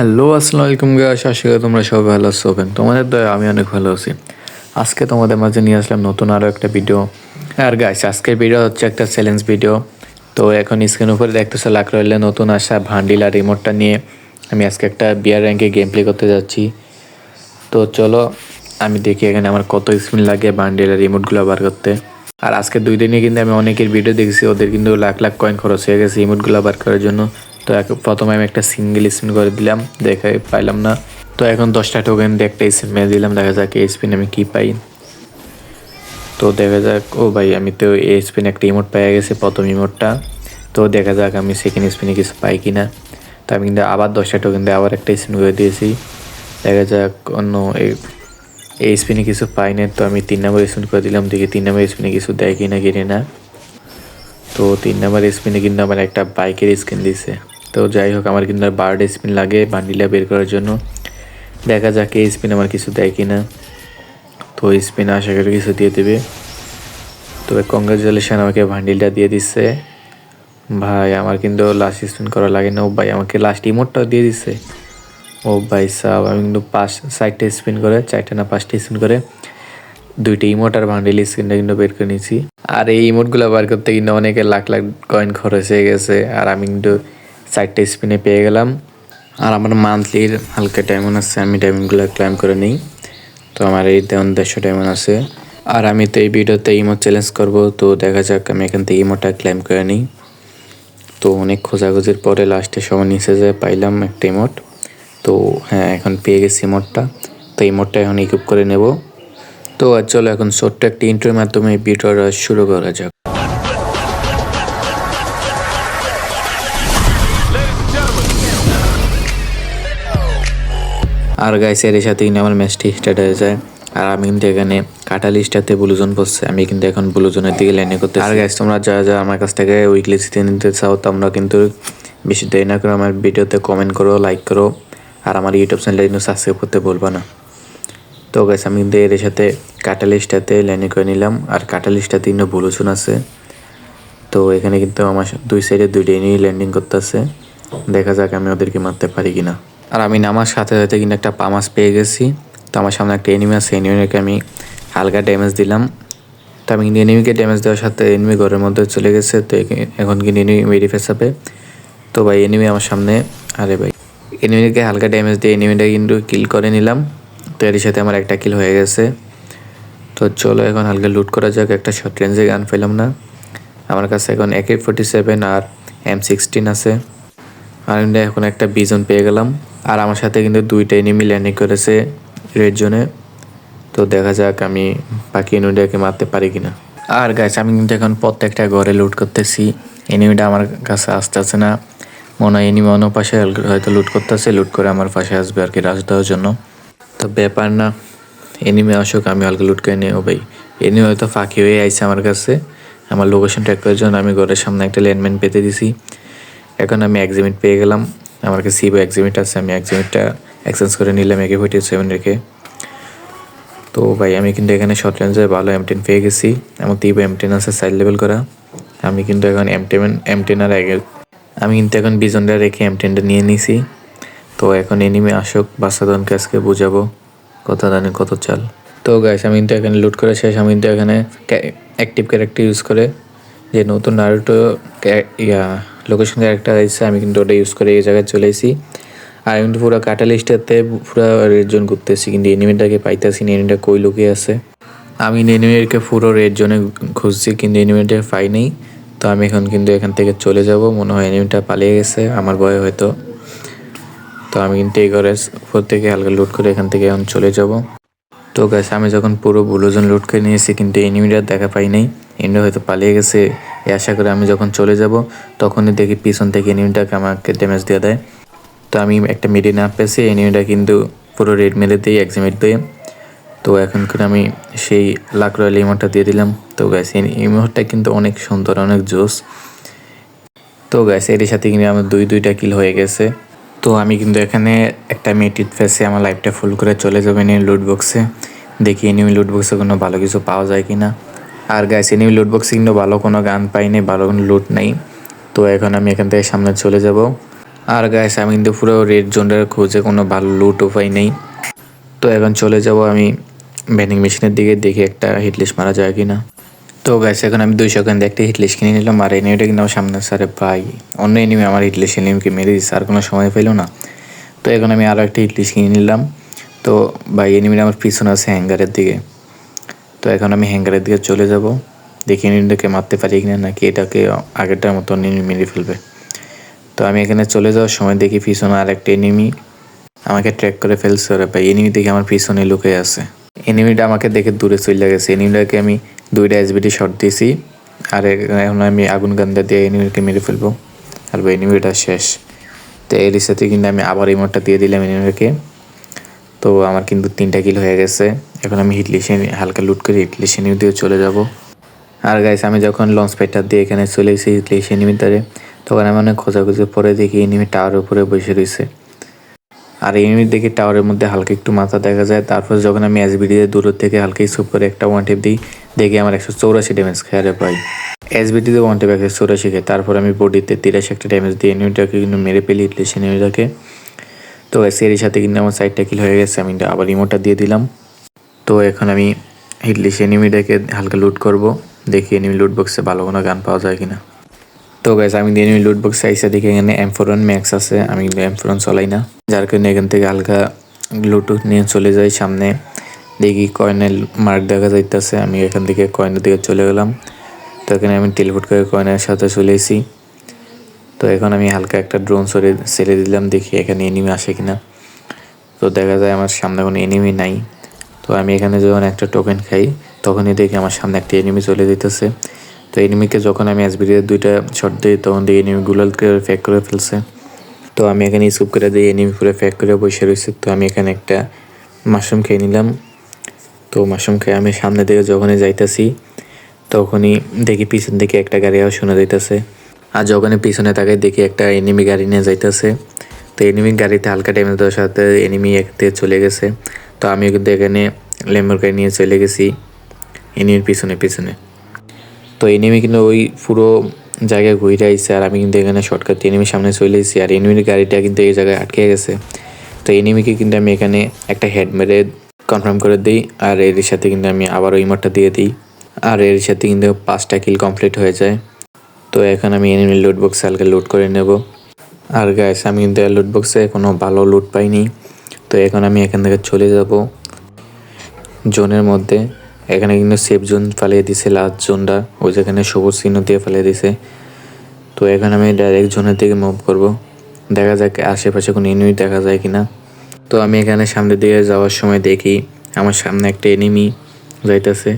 Hello, আসসালামু আলাইকুম guys আশা করি তোমরা সবাই ভালো আছো। তোমাদের দয়া, আমি অনেক ভালো আছি। আজকে তোমাদের মাঝে নিয়ে আসলাম নতুন আরও একটা ভিডিও আর গাইস আজকের ভিডিও হচ্ছে একটা চ্যালেঞ্জ ভিডিও তো এখন স্ক্রিন উপরে দেখতেছো, লাখ রইলে নতুন আসা ভান্ডিল রিমোটটা নিয়ে। আমি আজকে একটা বিয়ার র্যাঙ্কে গেম প্লে করতে যাচ্ছি। তো চলো, আমি দেখি এখানে আমার কত স্পিন লাগে বান্ডিল আর রিমোটগুলো বার করতে। আর আজকে দুই দিনে কিন্তু আমি অনেকের ভিডিও দেখছি, ওদের কিন্তু লাখ লাখ কয়েন খরচ হয়ে গেছে রিমোটগুলো বার করার জন্য। তো এক- প্রথমে আমি একটা সিঙ্গেল স্পিন করে দিলাম দেখে পাইলাম না। তো এখন দশটা টোকেন দিয়ে একটা স্পিন মেরে দিলাম, দেখা যাক এই স্পিন আমি কী পাই। তো দেখা যাক, ও ভাই, আমি তো এই স্পিন একটা ইমোট পেয়ে গেছি, প্রথম ইমোটটা তো দেখা যাক আমি সেকেন্ড স্পিনে কিছু পাই কি না তো আমি কিন্তু আবার দশটা টোকেন দিয়ে আবার একটা স্পিন করে দিয়েছি। দেখা যাক, অন্য এই স্পিনে কিছু পাই না তো আমি তিন নম্বর স্পিন করে দিলাম, দেখি তিন নম্বর স্পিনে কিছু দেয় কি না কিনে না। তো তিন নম্বর স্পিনে কিন্তু আমার একটা বাইকের স্কিন দিছে। তো যাই হোক, আমার কিন্তু বার্ড স্পিন লাগে বান্ডিলা বের করার জন্য। দেখা যাক এই স্পিন আমার কিছু দেয় কি না তো স্পিন আশা করি কিছু দিয়ে দেবে। তবে কংগ্রেচুলেশন আমাকে ভান্ডিলটা দিয়ে দিচ্ছে। ভাই, আমার কিন্তু লাস্ট স্পিন করা লাগে না। ও ভাই, আমাকে লাস্ট ইমোটটাও দিয়ে দিচ্ছে। ও ভাই সাহ আমি কিন্তু পাঁচ, চারটে স্পিন করে, চারটে না পাঁচটা স্পিন করে, দুইটা ইমোট আর ভান্ডিল স্ক্রিনটা কিন্তু বের করে নিয়েছি। আর এই ইমোটগুলো বার করতে কিন্তু অনেকে লাখ লাখ কয়েন খরচ হয়ে গেছে। আর আমি কিন্তু চারটে স্পিনে পেয়ে গেলাম। আর আমার মান্থলির হালকা ডায়মন্ড আছে, আমি ডায়মন্ডগুলো ক্লাইম করে নিই। তো আমার এই তেমন দেড়শো ডায়মন্ড আছে। আর আমি তো এই ভিডিওতে ইমোট চ্যালেঞ্জ করব, তো দেখা যাক আমি এখান থেকে ইমোটটা ক্লাইম করে নিই। তো অনেক খোঁজাখুঁজির পরে লাস্টে সবার নিচে যে পাইলাম একটা ইমোট তো হ্যাঁ এখন পেয়ে গেছি ইমোটটা তো ইমোটটা এখন ইকুইপ করে নেব। তো আর চলো, এখন ছোট্ট একটা ইন্টারভিউর মাধ্যমে ভিডিওটা শুরু করা যাক। আর গাইস এর সাথে কিন্তু আমার ম্যাচটি স্টার্ট হয়ে যায়। আর আমি কিন্তু এখানে কাটালিস্টাতে ব্লুজন পড়ছে। আমি কিন্তু এখন ব্লুজনের দিকে লাইনে করতে আর গাইস তোমরা যা যা আমার কাছ থেকে উইকলি জিতে নিতে চাও, তোমরা কিন্তু বেশি দেরি না করে আমার ভিডিওতে কমেন্ট করো লাইক করো। আর আমার ইউটিউব চ্যানেলটা কিন্তু সাবস্ক্রাইব করতে বলবা না। তো গাইস আমি কিন্তু এর সাথে কাটালিস্টাতে লাইনে করে নিলাম। আর কাটালিস্টাতে কিন্তু ব্লুজন আছে। তো এখানে কিন্তু আমার দুই সাইডে দুইটা নিয়ে ল্যান্ডিং করতেছে। দেখা যাক আমি ওদেরকে মারতে পারি কিনা। আর আমি নামার সাথে সাথে কিন্তু একটা পামাস পেয়ে গেছি। তো আমার সামনে একটা এনিমি আছে এনিমিকে আমি হালকা ড্যামেজ দিলাম। তো আমি কিন্তু এনিমিকে ড্যামেজ দেওয়ার সাথে এনিমি ঘরের মধ্যে চলে গেছে, তো এখন কিন্তু এনিমি মেরে ফেসাবে তো ভাই এনিমি আমার সামনে, আরে ভাই। এনিমিকে হালকা ড্যামেজ দিয়ে এনিমিটা কিন্তু কিল করে নিলাম। তো এর সাথে আমার একটা কিল হয়ে গেছে। তো চলো এখন হালকা লুট করা যাক, একটা শর্ট রেঞ্জে গান পেলাম না। আমার কাছে এখন একে ফোর্টি সেভেন আর এম সিক্সটিন আছে। আর আমি এখন একটা বিজন পেয়ে গেলাম। আর আমার সাথে কিন্তু দুইটা এনিমি ল্যান্ডিং করেছে রেড জোনে তো দেখা যাক আমি বাকি এনিমিটাকে মারতে পারি কিনা। আর গাছ আমি কিন্তু এখন প্রত্যেকটা ঘরে লুট করতেছি। এনিমিটা আমার কাছে আসতে আসে না। মনে হয় এনিমি অন্য পাশে হয়তো লুট করতেছে লুট করে আমার পাশে আসবে আর কি রাজ দেওয়ার জন্য। তো ব্যাপার না এনিমে আসুক, আমি হালকা লুট করে নেব ভাই। এনিমি হয়তো ফাঁকি হয়ে আইছে আমার কাছে। আমার লোকেশন ট্র্যাক করার জন্য আমি ঘরের সামনে একটা ল্যান্ডম্যান পেতে দিছি। এখন আমি এক্সিমিট পেয়ে গেলাম। আমার কাছে সিবো এক্সিমিট আছে, আমি এক্সিমিটটা এক্সচেঞ্জ করে নিলাম, একে ফোর্টি সেভেন রেখে। তো ভাই, আমি কিন্তু এখানে শর্ট রেঞ্জে ভালো এম টেন পেয়ে গেছি। আমার তিবো এম টেন আছে সাইড লেভেল করা। আমি কিন্তু এখন এম টেন এম টেন আর আমি কিন্তু এখন বিজনটা রেখে এম টেনটা নিয়ে নিছি। তো এখন এনিমে আসুক বাচ্চাদনকে আজকে বোঝাবো কত দানে কত চাল। তো গাইস আমি কিন্তু এখানে লুট করে শেষ। আমি কিন্তু এখানে অ্যাক্টিভ ক্যারেক্টার ইউজ করে যে নতুন নারুটো ইয়া লোকেশন ক্যারেক্টার আছে আমি কিন্তু ওটা ইউজ করে এই জায়গায় চলে এসেছি। আর আমি কিন্তু পুরো কাটালিস্টাতে পুরো রেড জোন ঘুরতেছি, কিন্তু এনিমিটাকে পাইতেছি না এনিমিটা কই লুকিয়ে আছে? আমি এনিমিটাকে পুরো রেড জোনে খুঁজছি, কিন্তু এনিমিটা পাই নাই তো আমি এখন কিন্তু এখান থেকে চলে যাব, মনে হয় এনিমিটা পালিয়ে গেছে, আমার ভয়ে হয়তো। তো আমি কিন্তু এই ঘরে উপর থেকে হালকা লুট করে এখান থেকে এখন চলে যাব। তো গাছ আমি যখন পুরো ব্লুজন লুট করে নিয়েছি, কিন্তু এনিমিটা দেখা পাই নাই। এনিমিটা হয়তো পালিয়ে গেছে এই আশা করে আমি যখন চলে যাব, তখনই দেখি পিছন থেকে এনিমিটাকে আমাকে ড্যামেজ দিয়ে দেয়। তো আমি একটা মিডি না পেয়েছি এনিমিটা কিন্তু পুরো রেড মেরে দিই এক্সিমেট দিয়ে তো এখন করে আমি সেই লাখ রয়্যাল ইমোটটা দিয়ে দিলাম। তো গ্যাস এই ইমোটটা কিন্তু অনেক সুন্দর, অনেক জোস। তো গ্যাস এর সাথে কিন্তু আমার দুই, দুইটা কিল হয়ে গেছে। তো আমি কিন্তু এখানে একটা মেটিট ফেসে আমার লাইফটা ফুল করে চলে যাবে নিয়ে লুট বক্সে দেখি এনিমি লুট বক্সে কোনো ভালো কিছু পাওয়া যায় কি না আর গ্যাস এনিমি লুট বক্সে কিন্তু ভালো কোনো গান পাইনি, ভালো কোনো লুট নেই। তো এখন আমি এখান থেকে সামনে চলে যাব। আর গাইস আমি কিন্তু পুরো রেড জোনের খোঁজে কোনো ভালো লুট উপায় নেই। তো এখন চলে যাব আমি ভ্যানিং মেশিনের দিকে, দেখি একটা হিটলিস্ট মারা যায় কি না তো গাইস এখন আমি দুইশো কেন্দ্রে একটা হিটলিস্ট কিনে নিলাম, আর এনিমিটা কিন্তু আমার সামনে সারে ভাই, অন্য এনিমি আমার হিটলিস্ট এনিমিকে মেরে দিচ্ছে আর কোনো সময় পেল না। তো এখন আমি আরও একটা হিটলিস্ট কিনে নিলাম। তো ভাই এনিমিটা আমার পিছনে আছে হ্যাঙ্গারের দিকে। তো এখন আমি হ্যাঙ্গারের দিকে চলে যাব। দেখি এনিমিটাকে মারতে পারি কি কিনা নাকি এটাকে আগেরটার মতো এনিমি মেরে ফেলবে। তো আমি এখানে চলে যাওয়ার সময় দেখি পিছনে আর একটা এনিমি আমাকে ট্র্যাক করে ফেলছে ওরা। ভাই এনিমি দেখে আমার পিছনে লুকে আছে। এনিমিটা আমাকে দেখে দূরে চলে গেছে। এনিমিটাকে আমি দুইটা এসবিটি শট দিয়েছি। আর এখন আমি আগুন গান্দা দিয়ে এনিমিকে মেরে ফেলব। আর এনিমিটা শেষ। তো এর সাথে কিন্তু আমি আবার ইমোটটা দিয়ে দিলাম এনিমিকে তো আমার কিন্তু তিনটা কিল হয়ে গেছে। এখন আমি হিটলি সেনি হালকা লুট করে হিটলি সেনি দিয়ে চলে যাব। আর গাইস আমি যখন লঞ্চ প্যাডটা দিয়ে এখানে চলে এসেছি হিটলি সেনিমির দ্বারে, তখন আমি অনেক খোঁজাখুঁজি পরে দেখি এনিমি টাওয়ারের উপরে বসে রয়েছে। আর এনিমির দেখি টাওয়ারের মধ্যে হালকা একটু মাথা দেখা যায়। তারপর যখন আমি এসবিডি দিয়ে দূর থেকে হালকা সুপ করে একটা ওয়ান টেপ দিই, দেখি আমার একশো চৌরাশি ড্যামেজ খেয়ারে পাই। এসবিডিতে ওয়ান টেপ একশো চৌরাশি খেয়ে, তারপর আমি বডিতে তিরাশি একটা ড্যামেজ দিই এনিমিটাকে কিন্তু মেরে পেলি ইটলি সে এনিমিটাকে তো এর সাথে কিন্তু আমার সাইডটা কিল হয়ে গেছে, আমি আবার রিমোটটা দিয়ে দিলাম। তো এখন আমি হিটলি সে এনিমিটাকে হালকা লুট করব, দেখি এনিমি লুট বক্সে ভালো কোনো গান পাওয়া যায় কিনা। তো গাইজ আমি এনিমি লুট বক্সে আইসা দেখি এখানে এম ফোর ওয়ান ম্যাক্স আছে, আমি এম ফোর ওয়ান চলাই না। যার কারণে এখান থেকে হালকা ব্লুটুথ নিয়ে চলে যাই সামনে। দেখি কয়েনের মার্ক দেখা যাইতেছে, আমি এখান থেকে কয়েনের দিকে চলে গেলাম। তো এখানে আমি টেলিপোর্ট করে কয়েনের সাথে চলে এসেছি। তো এখন আমি হালকা একটা ড্রোন সরে ছেড়ে দিলাম, দেখি এখানে এনিমি আসে কিনা। তো দেখা যায় আমার সামনে কোনো এনিমি নাই। তো আমি এখানে যখন একটা টোকেন খাই, তখনই দেখি আমার সামনে একটা এনিমি চলে যেতেছে তো এনিমিকে যখন আমি এসবিডিতে দুইটা শট দিই, তখন দেখি এনিমি গুলাল গুলালকে ফ্যাক করে ফেলছে। তো আমি এখানে স্কুপ করে দিই এনিমি পুরো ফ্যাক করে বসে রয়েছে তো আমি এখানে একটা মাশরুম খেয়ে নিলাম। তো মাশরুম খেয়ে আমি সামনে দিকে যখনই যাইতেছি, তখনই দেখি পিছন দিকে একটা গাড়ি আওয়াজ শোনা যাইতেছে। আর যখনই পিছনে তাকে দেখি একটা এনিমি গাড়ি নিয়ে যাইতেছে। তো এনিমি গাড়িতে হালকা ড্যামেজ দেওয়ার সাথে এনিমি একতে চলে গেছে। তো আমি কিন্তু এখানে লেম্বর গাড়ি নিয়ে চলে গেছি এনিমির পিছনে পিছনে। তো এনিমি কিন্তু ওই পুরো জায়গায় ঘুরে আইছে আর আমি কিন্তু এখানে শর্টকাট এনিমির সামনে চলে এসেছি। আর এনিমির গাড়িটা কিন্তু এই জায়গায় আটকে গেছে। তো এনিমিকে কিন্তু আমি এখানে একটা হেড মেরে কনফার্ম করে দিই আর এর সাথে কিন্তু আমি আবারও ইমোটটা দিয়ে দিই। আর এর সাথে কিন্তু পাঁচটা কিল কমপ্লিট হয়ে যায়। তো এখন আমি এনিমি লুট বক্সে হালকা লুট করে নেব। আর গাইস আমি কিন্তু লুট বক্সে কোনো ভালো লুট পাইনি। তো এখন আমি এখান থেকে চলে যাব। জোনের মধ্যে। এখানে কিন্তু সেফ জোন ফালিয়ে দিছে লাস্ট জোনটা ওই যেখানে সবুজ চিহ্ন দিয়ে ফালিয়ে দিছে। তো এখন আমি ডাইরেক্ট জোনের দিকে মুভ করব। দেখা যাক আশেপাশে কোনো এনিমি দেখা যায় কিনা। তো আমি এখানে সামনের দিকে যাওয়ার সময় দেখি আমার সামনে একটা এনিমি যাইতেছে।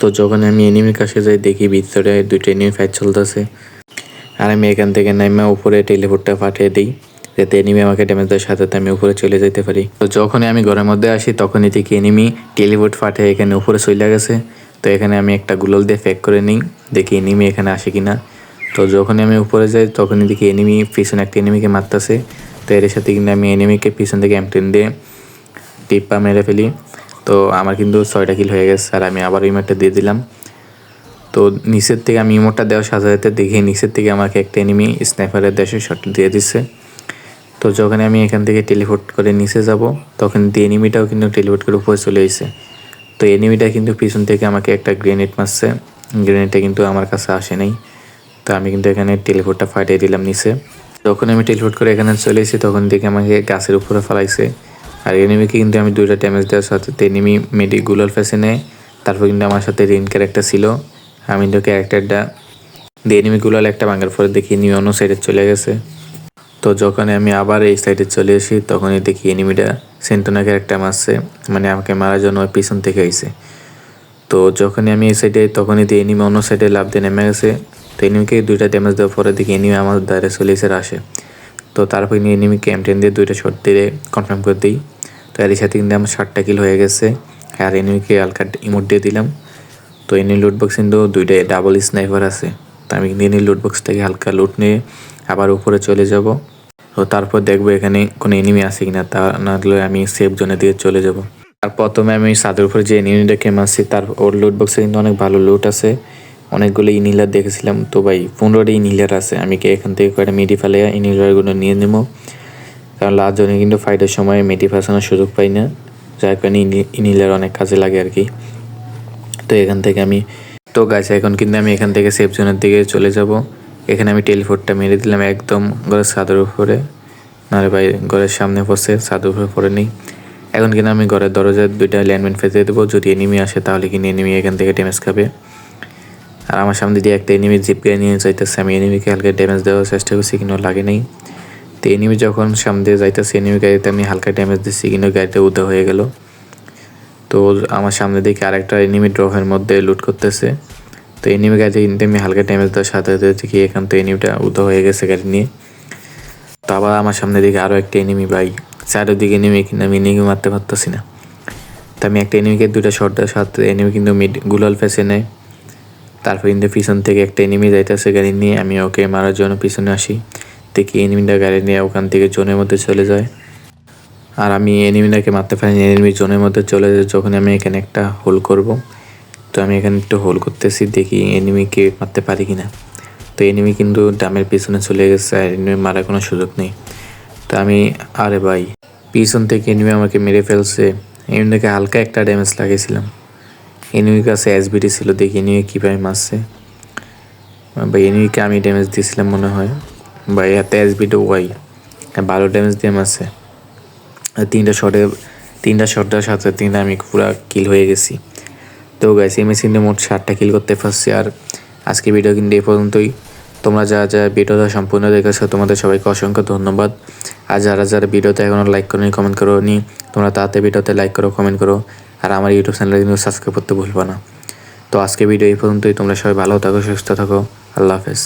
তো যখন আমি এনিমির কাছে যাই, দেখি ভিতরে দুইটা এনিমি ফাইট চলতেছে। আর আমি এখান থেকে নাইমা উপরে টেলিফোনটা পাঠিয়ে দিই, যাতে এনিমি আমাকে ড্যামেজ দেওয়ার সাথে সাথে আমি উপরে চলে যেতে পারি। তো যখনই আমি ঘরের মধ্যে আসি, তখনই দেখি এনিমি টেলিপোর্ট ফাটে এখানে উপরে চলে গেছে। তো এখানে আমি একটা গুলল দিয়ে ফেক করে নিই, দেখি এনিমি এখানে আসে কিনা। তো যখনই আমি উপরে যাই, তখনই দেখি এনিমি পিছনে একটা এনিমিকে মারতেছে। তো এর সাথে কিন্তু আমি এনিমিকে পিছন থেকে এমটেন দিয়ে টিপ্পা মেরে ফেলি। তো আমার কিন্তু ছয়টা কিল হয়ে গেছে, আর আমি আবার ইমোটটা দিয়ে দিলাম। তো নিচের থেকে আমি ইমোটটা দেওয়ার সাথে সাথে দেখি, নিচের থেকে আমাকে একটা এনিমি স্নাইপারের দেশে শট দিয়ে দিচ্ছে তো যখন আমি এখান থেকে টেলিপোর্ট করে নিচে যাব, তখন দিয়ে এনিমিটাও কিন্তু টেলিপোর্ট করে উপরে চলে এসেছে। তো এনিমিটা কিন্তু পিছন থেকে আমাকে একটা গ্রেনেড মারছে গ্রেনেডটা কিন্তু আমার কাছে আসে নাই। তো আমি কিন্তু এখানে টেলিপোর্টটা ফাটিয়ে দিলাম নিচে। যখন আমি টেলিপোর্ট করে এখানে চলে এসেছি, তখন দেখে আমাকে গাছের উপরে ফেলাইছে। আর এনিমিকে কিন্তু আমি দুইটা ড্যামেজ দেওয়ার সাথে এনিমি মেডি গুলার ফেসে নেয় তারপর কিন্তু আমার সাথে রিন ক্যারেক্টার ছিল আমি তো ক্যারেক্টারটা দিয়ে এনিমি গুলাল একটা ভাঙার পরে দেখি এনিমি অন্য সাইডে চলে গেছে। তো যখন আমি আবার এই সাইডে চলে আসি, তখনই দেখি এনিমিটা সেন্টনা ক্যারেক্টার মারছে মানে আমাকে মারার জন্য পিছন থেকে আইছে। তো যখনই আমি এই সাইডে তখনই দিয়ে এনিমি অন্য সাইডে লাভ দিয়ে নেমে গেছে। তো এনিমিকে দুইটা ড্যামেজ দেওয়ার পরে দেখি এনিমি আমার দ্বারে চলে এসে আসে। তো তারপর নিয়ে এনিমিকে এমটেন দিয়ে দুইটা শট দিয়ে কনফার্ম করে দিই। তো এর সাথে কিন্তু আমার ষাটটা কিল হয়ে গেছে। আর এনিমিকে হালকা ইমোট দিয়ে দিলাম। তো এনি লুট বক্স কিন্তু দুইটা ডাবল স্নাইপার আছে। তো আমি কিন্তু এনি লুট বক্স থেকে হালকা লুট নিয়ে আবার উপরে চলে যাব। তো তারপর দেখব এখানে কোনো এনিমি আছে কিনা, তা না হলে আমি সেফ জোনে দিয়ে চলে যাব। আর প্রথমে আমি ছাদের উপরে যে এনিমিটাকে মারছি তার ওর লুট বক্সে কিন্তু অনেক ভালো লুট আছে। অনেকগুলো ইনহিলার দেখেছিলাম। তো ভাই, পনেরোটা ইনহিলার আছে। আমি কি এখান থেকে কয়েকটা মেডি ফেলে ইনহিলারগুলো নিয়ে নেব? কারণ লাস্ট জনে কিন্তু ফাইটের সময় মেডি ফাঁসানোর সুযোগ পাই না। যার কারণে ইনহিলার অনেক কাজে লাগে আর কি। তো এখান থেকে আমি তো গাছ এখন কিন্তু আমি এখান থেকে সেফ জোনের দিকে চলে যাব। এখানে আমি টেলিফোর্টটা মেরে দিলাম একদম ঘরের ছাদের উপরে। নারে ভাই, ঘরের সামনে বসে ছাদের উপরে পড়ে নেই। এখন কিন্তু আমি ঘরের দরজার দুইটা ল্যান্ডম্যান ফেঁচে দেবো। যদি এনিমি আসে তাহলে কিন্তু এনিমি এখান থেকে ড্যামেজ খাবে। আর আমার সামনে দিয়ে একটা এনিমি জিপ গাড়ি নিয়ে যাইতেছে। আমি এনিমিকে হালকা ড্যামেজ দেওয়ার চেষ্টা করছি, কিন্তু লাগে নাই। তো এনিমি যখন সামনে দিয়ে যাইতেছে এনিমি গাড়িতে আমি হালকা ড্যামেজ দিচ্ছি কিন্তু গাড়িটা উদা হয়ে গেল। তো আমার সামনে দেখে আরেকটা এনিমি ড্রফের মধ্যে লুট করতেছে। তো এনিমি গাড়িতে কিন্তু আমি হালকা ড্যামেজ দেওয়ার সাথে সাথে দেখি এখান তো এনিমিটা উদা হয়ে গেছে গাড়ি নিয়ে। তো আবার আমার সামনে দিকে আরও একটা এনিমি ভাই। চারিদিকে এনিমি কিন্তু আমি এনিমি মারতে পারতেছি না। তো আমি একটা এনিমিকে দুটা শট দেওয়ার সাথে এনিমি কিন্তু মিড গুলাল ফেসে নেয়। তারপর কিন্তু পিছন থেকে একটা এনিমি যাইতেছে, গাড়ি নিয়ে আমি ওকে মারার জন্য পিছনে আসি। দেখি এনিমিটা গাড়ি নিয়ে ওখান থেকে জোনের মধ্যে চলে যায়। আর আমি এনিমিটাকে মারতে পারিনি এনিমি জোনের মধ্যে চলে যায় যখন আমি এখানে একটা হোল করব। তো আমি এখানে একটু হোল করতেছি, দেখি এনিমিকে মারতে পারি কি না তো এনিমি কিন্তু ডামের পিছনে চলে গেছে আর এনিমি মারার কোনো সুযোগ নেই। তো আমি, আরে ভাই, পিছন থেকে এনিমি আমাকে মেরে ফেলছে। এনিমিটাকে হালকা একটা ড্যামেজ লাগিয়েছিলাম। এনিমির কাছে এসবিটি ছিল দেখি এনিমি কীভাবে মারছে। বা এনিমিকে আমি ড্যামেজ দিয়েছিলাম মনে হয়। বা এতে এসবিটি ওয়াই। ভালো ড্যামেজ দিয়ে মারছে। তিনটা শটে তিনটা শটের সাথে তিনটা আমি পুরো কিল হয়ে গেছি। তো গাইস এমএস কিন্তু মোট ষাটটা কিল করতে পারছি। আর আজকে ভিডিও কিন্তু এই পর্যন্তই। তোমরা যারা যারা ভিডিওটা সম্পূর্ণ দেখেছ, তোমাদের সবাইকে অসংখ্য ধন্যবাদ। আর যারা যারা ভিডিওতে এখনও লাইক করো কমেন্ট করো নি তোমরা তাতে ভিডিওতে লাইক করো কমেন্ট করো। আর আমার ইউটিউব চ্যানেলে কিন্তু সাবস্ক্রাইব করতে ভুলবা না। তো আজকে ভিডিও এই পর্যন্তই। তোমরা সবাই ভালো থাকো, সুস্থ থাকো। আল্লাহ হাফেজ।